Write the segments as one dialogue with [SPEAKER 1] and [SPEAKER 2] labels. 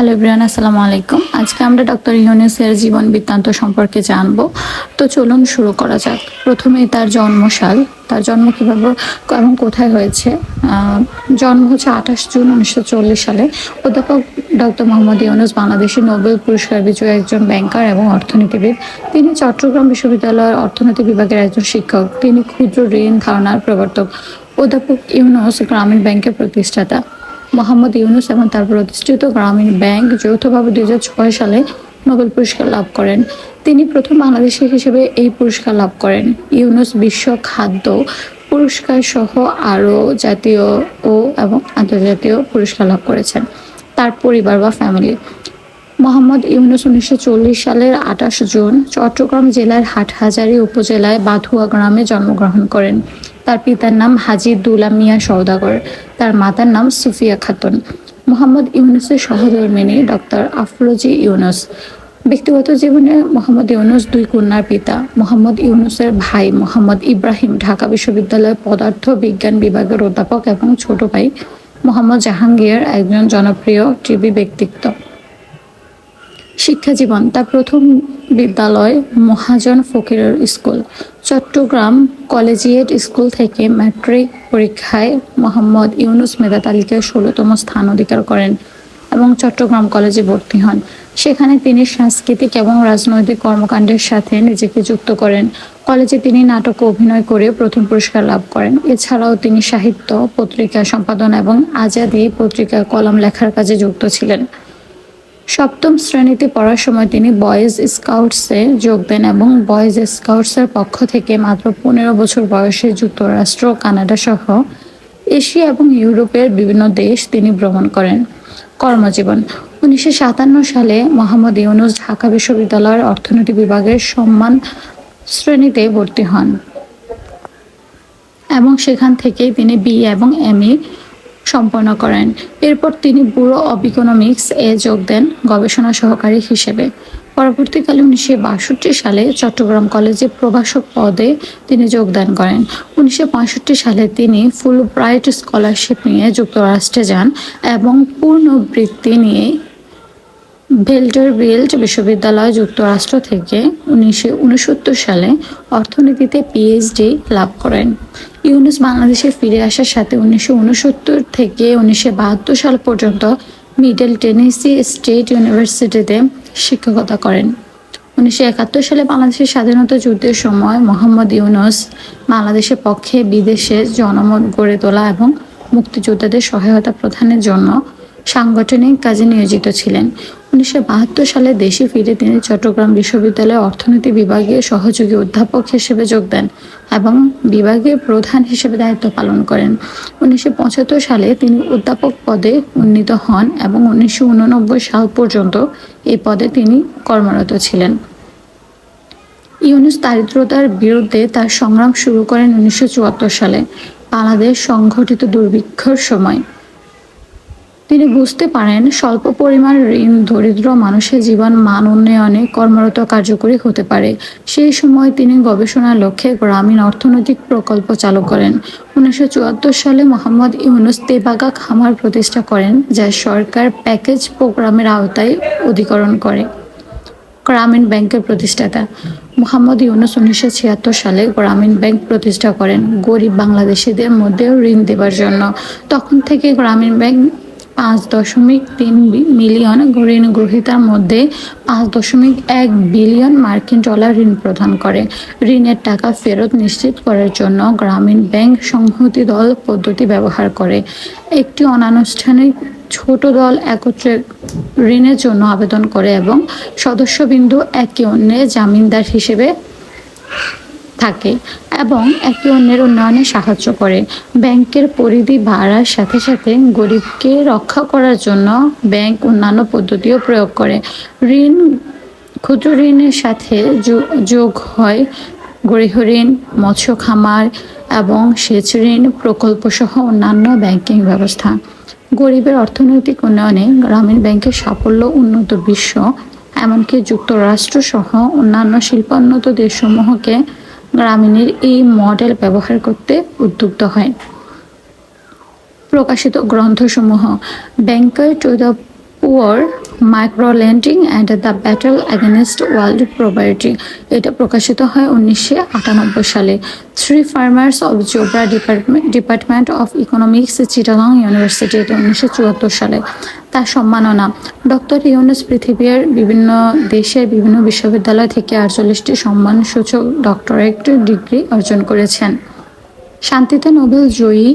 [SPEAKER 1] hello Brian আসসালামু আলাইকুম আজকে আমরা ডক্টর ইউনেসের জীবন বৃত্তান্ত সম্পর্কে জানব তো চলুন শুরু করা যাক প্রথমে তার জন্মসাল তার জন্ম কীভাবে এবং কোথায় হয়েছে জন্ম হচ্ছে আঠাশ জুন উনিশশো সালে অধ্যাপক ডক্টর মোহাম্মদ ইউনুস বাংলাদেশের নোবেল পুরস্কার বিজয়ী একজন ব্যাংকার এবং অর্থনীতিবিদ তিনি চট্টগ্রাম বিশ্ববিদ্যালয়ের অর্থনীতি বিভাগের একজন শিক্ষক তিনি ক্ষুদ্র ঋণ ধারণার প্রবর্তক অধ্যাপক ইউনুস গ্রামীণ ব্যাংকের প্রতিষ্ঠাতা মোহাম্মদ ইউনুস এবং তার প্রতিষ্ঠিত গ্রামীণ ব্যাংক যৌথভাবে দুই সালে নোবেল পুরস্কার লাভ করেন তিনি প্রথম বাংলাদেশি হিসেবে এই পুরস্কার লাভ করেন ইউনুস বিশ্ব খাদ্য পুরস্কার সহ আরও জাতীয় ও এবং আন্তর্জাতীয় পুরস্কার লাভ করেছেন তার পরিবার বা ফ্যামিলি মোহাম্মদ ইউনুস উনিশশো সালের আঠাশ জুন চট্টগ্রাম জেলার হাটহাজারী উপজেলায় বাথুয়া গ্রামে জন্মগ্রহণ করেন তার পিতার নাম হাজি দুলা মিয়া সৌদাগর তার মাতার নাম সুফিয়া খাতুন মোহাম্মদ ইউনুসের সহধর্মিনী ডক্টর আফরোজি ইউনুস ব্যক্তিগত জীবনে মোহাম্মদ ইউনুস দুই কন্যার পিতা মোহাম্মদ ইউনুসের ভাই মোহাম্মদ ইব্রাহিম ঢাকা বিশ্ববিদ্যালয়ের পদার্থ বিজ্ঞান বিভাগের অধ্যাপক এবং ছোট ভাই মোহাম্মদ জাহাঙ্গীর একজন জনপ্রিয় টিভি ব্যক্তিত্ব শিক্ষাজীবন তার প্রথম বিদ্যালয় মহাজন ফকিরের স্কুল চট্টগ্রাম কলেজিয়েট স্কুল থেকে ম্যাট্রিক পরীক্ষায় মোহাম্মদ ইউনুস মেধা তালিকায় ষোলোতম স্থান অধিকার করেন এবং চট্টগ্রাম কলেজে ভর্তি হন সেখানে তিনি সাংস্কৃতিক এবং রাজনৈতিক কর্মকাণ্ডের সাথে নিজেকে যুক্ত করেন কলেজে তিনি নাটক অভিনয় করে প্রথম পুরস্কার লাভ করেন এছাড়াও তিনি সাহিত্য পত্রিকা সম্পাদনা এবং আজাদি পত্রিকা কলম লেখার কাজে যুক্ত ছিলেন সপ্তম শ্রেণীতে পড়ার সময় তিনি বয়েজ স্কাউটসে যোগ দেন এবং বয়েজ স্কাউটসের পক্ষ থেকে মাত্র পনেরো বছর বয়সে যুক্তরাষ্ট্র কানাডা সহ এশিয়া এবং ইউরোপের বিভিন্ন দেশ তিনি ভ্রমণ করেন কর্মজীবন উনিশশো সাতান্ন সালে মোহাম্মদ ইউনুস ঢাকা বিশ্ববিদ্যালয়ের অর্থনীতি বিভাগের সম্মান শ্রেণীতে ভর্তি হন এবং সেখান থেকেই তিনি বি এবং এম সম্পন্ন করেন এরপর তিনি ব্যুরো অব ইকোনমিক্স এ যোগ দেন গবেষণা সহকারী হিসেবে পরবর্তীকালে উনিশশো বাষট্টি সালে চট্টগ্রাম কলেজে প্রভাষক পদে তিনি যোগদান করেন উনিশশো সালে তিনি ফুল ব্রাইট স্কলারশিপ নিয়ে যুক্তরাষ্ট্রে যান এবং পূর্ণ বৃত্তি নিয়ে বিল্ট বিশ্ববিদ্যালয় যুক্তরাষ্ট্র থেকে উনিশশো সালে অর্থনীতিতে পিএইচডি লাভ করেন ইউনুস বাংলাদেশে ফিরে আসার সাথে উনিশশো থেকে উনিশশো সাল পর্যন্ত মিডল টেনেসি স্টেট ইউনিভার্সিটিতে শিক্ষকতা করেন উনিশশো সালে বাংলাদেশের স্বাধীনতা যুদ্ধের সময় মোহাম্মদ ইউনুস বাংলাদেশের পক্ষে বিদেশে জনমত গড়ে তোলা এবং মুক্তিযোদ্ধাদের সহায়তা প্রদানের জন্য সাংগঠনিক কাজে নিয়োজিত ছিলেন উনিশশো সালে দেশে ফিরে তিনি চট্টগ্রাম বিশ্ববিদ্যালয়ে অর্থনীতি বিভাগীয় সহযোগী অধ্যাপক হিসেবে যোগ দেন এবং বিভাগের প্রধান হিসেবে দায়িত্ব পালন করেন উনিশশো সালে তিনি অধ্যাপক পদে উন্নীত হন এবং উনিশশো সাল পর্যন্ত এই পদে তিনি কর্মরত ছিলেন ইউনুস দারিদ্রতার বিরুদ্ধে তার সংগ্রাম শুরু করেন উনিশশো সালে বাংলাদেশ সংঘটিত দুর্ভিক্ষর সময় তিনি বুঝতে পারেন স্বল্প পরিমাণ ঋণ দরিদ্র মানুষের জীবন মান উন্নয়নে কর্মরত কার্যকরী হতে পারে সেই সময় তিনি গবেষণার লক্ষ্যে গ্রামীণ অর্থনৈতিক প্রকল্প চালু করেন উনিশশো সালে মোহাম্মদ ইউনুস তেবাগা খামার প্রতিষ্ঠা করেন যা সরকার প্যাকেজ প্রোগ্রামের আওতায় অধিকরণ করে গ্রামীণ ব্যাংকের প্রতিষ্ঠাতা মোহাম্মদ ইউনুস উনিশশো ছিয়াত্তর সালে গ্রামীণ ব্যাংক প্রতিষ্ঠা করেন গরিব বাংলাদেশিদের মধ্যেও ঋণ দেবার জন্য তখন থেকে গ্রামীণ ব্যাংক পাঁচ দশমিক তিন মিলিয়ন ঋণ গ্রহীতার মধ্যে পাঁচ দশমিক এক বিলিয়ন মার্কিন ডলার ঋণ প্রদান করে ঋণের টাকা ফেরত নিশ্চিত করার জন্য গ্রামীণ ব্যাংক সংহতি দল পদ্ধতি ব্যবহার করে একটি অনানুষ্ঠানিক ছোট দল একত্রে ঋণের জন্য আবেদন করে এবং সদস্যবিন্দু একে অন্যের জামিনদার হিসেবে থাকে এবং একে অন্যের উন্নয়নে সাহায্য করে ব্যাংকের পরিধি বাড়ার সাথে সাথে গরিবকে রক্ষা করার জন্য ব্যাংক অন্যান্য পদ্ধতিও প্রয়োগ করে ঋণ ক্ষুদ্র ঋণের সাথে যোগ হয় গৃহ ঋণ মৎস্য খামার এবং সেচ ঋণ প্রকল্পসহ অন্যান্য ব্যাংকিং ব্যবস্থা গরিবের অর্থনৈতিক উন্নয়নে গ্রামীণ ব্যাংকের সাফল্য উন্নত বিশ্ব এমনকি যুক্তরাষ্ট্রসহ অন্যান্য শিল্পোন্নত দেশসমূহকে গ্রামীণের এই মডেল ব্যবহার করতে উদ্যুক্ত হয় প্রকাশিত গ্রন্থসমূহ banker to the poor micro lending and the battle against world probiotic এটা প্রকাশিত হয় উনিশশো আটানব্বই সালে three farmers of Jobra department department of economics Chittagong university এটা উনিশশো চুয়াত্তর সালে তার সম্মাননা ডক্টর ইউনুস পৃথিবীর বিভিন্ন দেশের বিভিন্ন বিশ্ববিদ্যালয় থেকে আটচল্লিশটি সম্মানসূচক ডক্টরেট ডিগ্রি অর্জন করেছেন শান্তিতে নোবেল জয়ী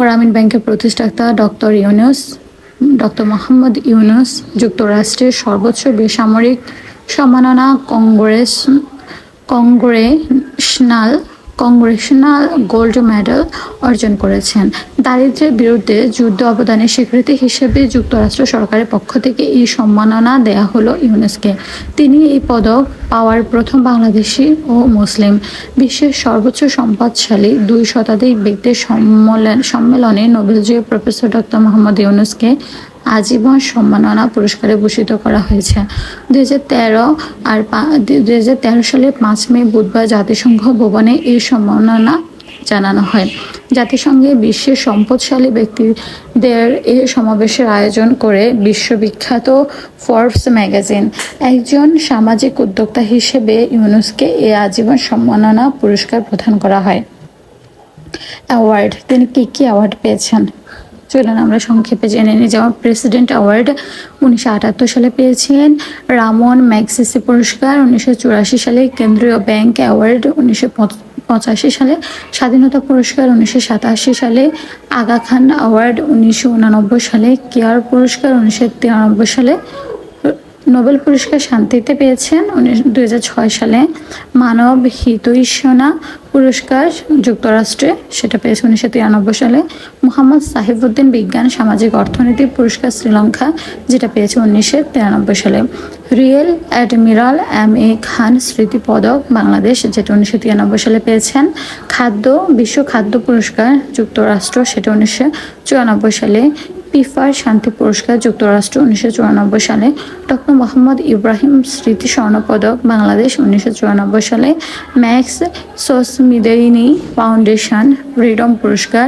[SPEAKER 1] গ্রামীণ ব্যাংকের প্রতিষ্ঠাতা ডক্টর ইউনুস ডক্টর মোহাম্মদ ইউনুস যুক্তরাষ্ট্রের সর্বোচ্চ বেসামরিক সম্মাননা congress congressional congressional gold medal অর্জন করেছেন দারিদ্রের বিরুদ্ধে যুদ্ধ অবদানের স্বীকৃতি হিসেবে যুক্তরাষ্ট্র সরকারের পক্ষ থেকে এই সম্মাননা দেয়া হলো ইউনেস্কে তিনি এই পদক পাওয়ার প্রথম বাংলাদেশি ও মুসলিম বিশ্বের সর্বোচ্চ সম্পদশালী দুই শতাধিক ব্যক্তির সম্মেলন সম্মেলনে নোবেলজয়ী প্রফেসর ডক্টর মোহাম্মদ ইউনুসকে আজীবন সম্মাননা পুরস্কারে ভূষিত করা হয়েছে দু আর দু সালে পাঁচ মে বুধবার জাতিসংঘ ভবনে এই সম্মাননা জানানো হয় জাতিসংঘে বিশ্বের সম্পদশালী ব্যক্তিদের এই সমাবেশের আয়োজন করে বিশ্ববিখ্যাত ফর্বস ম্যাগাজিন একজন সামাজিক উদ্যোক্তা হিসেবে ইউনুসকে এ আজীবন সম্মাননা পুরস্কার প্রদান করা হয় অ্যাওয়ার্ড তিনি কী কী অ্যাওয়ার্ড পেয়েছেন চলুন আমরা সংক্ষেপে জেনে নিই যেমন প্রেসিডেন্ট অ্যাওয়ার্ড উনিশশো আটাত্তর সালে পেয়েছেন রামন ম্যাগসিসি পুরস্কার উনিশশো চুরাশি সালে কেন্দ্রীয় ব্যাংক অ্যাওয়ার্ড উনিশশো পঁচাশি সালে স্বাধীনতা পুরস্কার উনিশশো সাতাশি সালে আগা খান অ্যাওয়ার্ড উনিশশো উনানব্বই সালে কেয়ার পুরস্কার উনিশশো তিরানব্বই সালে নোবেল পুরস্কার শান্তিতে পেয়েছেন উনিশ সালে মানব হিতৈষণা পুরস্কার যুক্তরাষ্ট্রে সেটা পেয়েছে উনিশশো তিরানব্বই সালে মোহাম্মদ সাহেবউদ্দিন বিজ্ঞান সামাজিক অর্থনীতি পুরস্কার শ্রীলঙ্কা যেটা পেয়েছে উনিশশো তিরানব্বই সালে rear admiral M A Khan স্মৃতি পদক বাংলাদেশ যেটা উনিশশো তিরানব্বই সালে পেয়েছেন খাদ্য বিশ্ব খাদ্য পুরস্কার যুক্তরাষ্ট্র সেটা উনিশশো চুরানব্বই সালে ফিফার শান্তি পুরস্কার যুক্তরাষ্ট্র উনিশশো চুরানব্বই সালে ডক্টর মোহাম্মদ ইব্রাহিম স্মৃতি স্বর্ণপদক বাংলাদেশ উনিশশো চুরানব্বই সালে ম্যাক্স সোসমিদেরিনি ফাউন্ডেশন ফ্রিডম পুরস্কার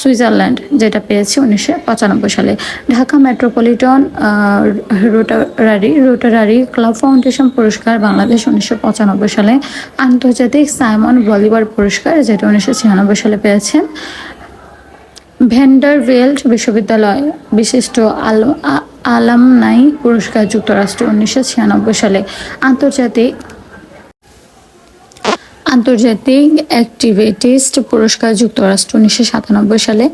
[SPEAKER 1] সুইজারল্যান্ড যেটা পেয়েছে উনিশশো পঁচানব্বই সালে Dhaka metropolitan rotary rotary club foundation পুরস্কার বাংলাদেশ উনিশশো পঁচানব্বই সালে আন্তর্জাতিক সাইমন বলিবার পুরস্কার যেটা উনিশশো ছিয়ানব্বই সালে পেয়েছেন ভ্যান্ডারভেল্ট বিশ্ববিদ্যালয় বিশিষ্ট আলাম আলামনাই পুরস্কার যুক্তরাষ্ট্র উনিশশো ছিয়ানব্বই সালে আন্তর্জাতিক আন্তর্জাতিক অ্যাক্টিভিটিস্ট পুরস্কার যুক্তরাষ্ট্র উনিশশো সাতানব্বই সালে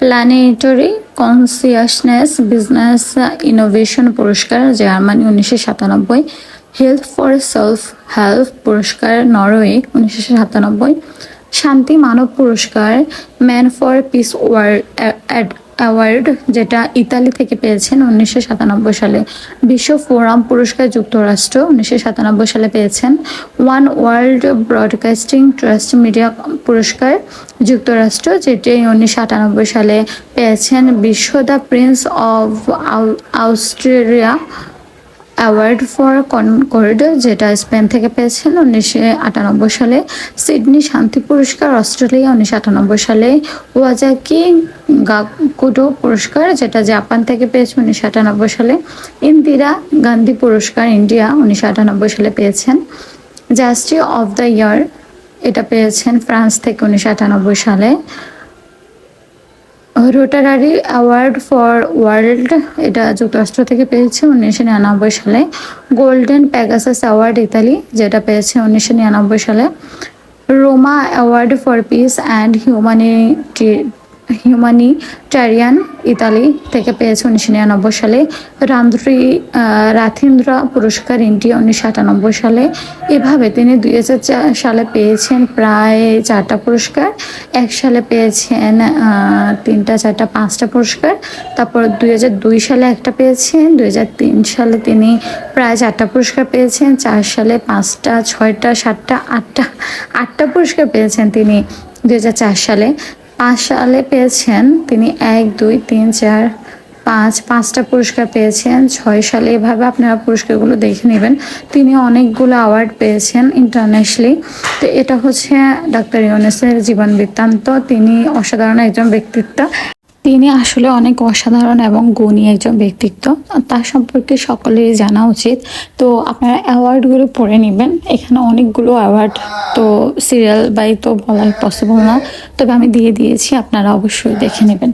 [SPEAKER 1] প্ল্যানেটরি কনসিয়াসনেস বিজনেস ইনোভেশন পুরস্কার জার্মানি উনিশশো সাতানব্বই হেলথ ফর সেলফ হেল্প পুরস্কার নরওয়ে উনিশশো সাতানব্বই শান্তি মানব পুরস্কার man for peace world award যেটা ইতালি থেকে পেয়েছেন উনিশশো সাতানব্বই সালে বিশ্ব ফোরাম পুরস্কার যুক্তরাষ্ট্র উনিশশো সাতানব্বই সালে পেয়েছেন one world broadcasting trust media পুরস্কার যুক্তরাষ্ট্র যেটি উনিশশো আটানব্বই সালে পেয়েছেন বিশ্ব the prince of Australia award for concord যেটা স্পেন থেকে পেয়েছেন উনিশশো আটানব্বই সালে সিডনি শান্তি পুরস্কার অস্ট্রেলিয়া উনিশশো আটানব্বই সালে ওয়াজাকি গাকুডো পুরস্কার যেটা জাপান থেকে পেয়েছে উনিশশো আটানব্বই সালে ইন্দিরা গান্ধী পুরস্কার ইন্ডিয়া উনিশশো আটানব্বই সালে পেয়েছেন জাস্টি অফ দ্য ইয়ার এটা পেয়েছেন ফ্রান্স থেকে উনিশশো আটানব্বই সালে রোটারারি অ্যাওয়ার্ড ফর ওয়ার্ল্ড এটা যুক্তরাষ্ট্র থেকে পেয়েছে উনিশশো নিরানব্বই সালে গোল্ডেন প্যাগাসাস অ্যাওয়ার্ড ইতালি যেটা পেয়েছে উনিশশো নিরানব্বই সালে Roma award for peace and humanity humanitarian Italy থেকে পেয়েছে উনিশশো নিরানব্বই সালে রান্দ্রি রাথিন্দ্র পুরস্কার ইন্ডিয়া উনিশশো আটানব্বই সালে এভাবে তিনি দুই সালে পেয়েছেন প্রায় চারটা পুরস্কার এক সালে পেয়েছেন তিনটা চারটা পাঁচটা পুরস্কার তারপর দুই সালে একটা পেয়েছেন দুই সালে তিনি প্রায় চারটা পুরস্কার পেয়েছেন চার সালে পাঁচটা ছয়টা সাতটা আটটা আটটা আটটা পুরস্কার পেয়েছেন তিনি দু সালে পাঁচ সালে পেয়েছেন তিনি এক দুই তিন চার পাঁচ পাঁচটা পুরস্কার পেয়েছেন ছয় সালে এভাবে আপনারা পুরস্কারগুলো দেখে নেবেন তিনি অনেকগুলো অ্যাওয়ার্ড পেয়েছেন ইন্টারন্যাশনালি তো এটা হচ্ছে ডাক্তার ইউনেসের জীবন বৃত্তান্ত তিনি অসাধারণ একজন ব্যক্তিত্ব তিনি আসলে অনেক অসাধারণ এবং গুণী একজন ব্যক্তিত্ব তার সম্পর্কে সকলেই জানা উচিত তো আপনারা অ্যাওয়ার্ডগুলো পড়ে নেবেন এখানে অনেকগুলো অ্যাওয়ার্ড তো সিরিয়াল বাই তো বলা পসিবল না তবে আমি দিয়ে দিয়েছি আপনারা অবশ্যই দেখে নেবেন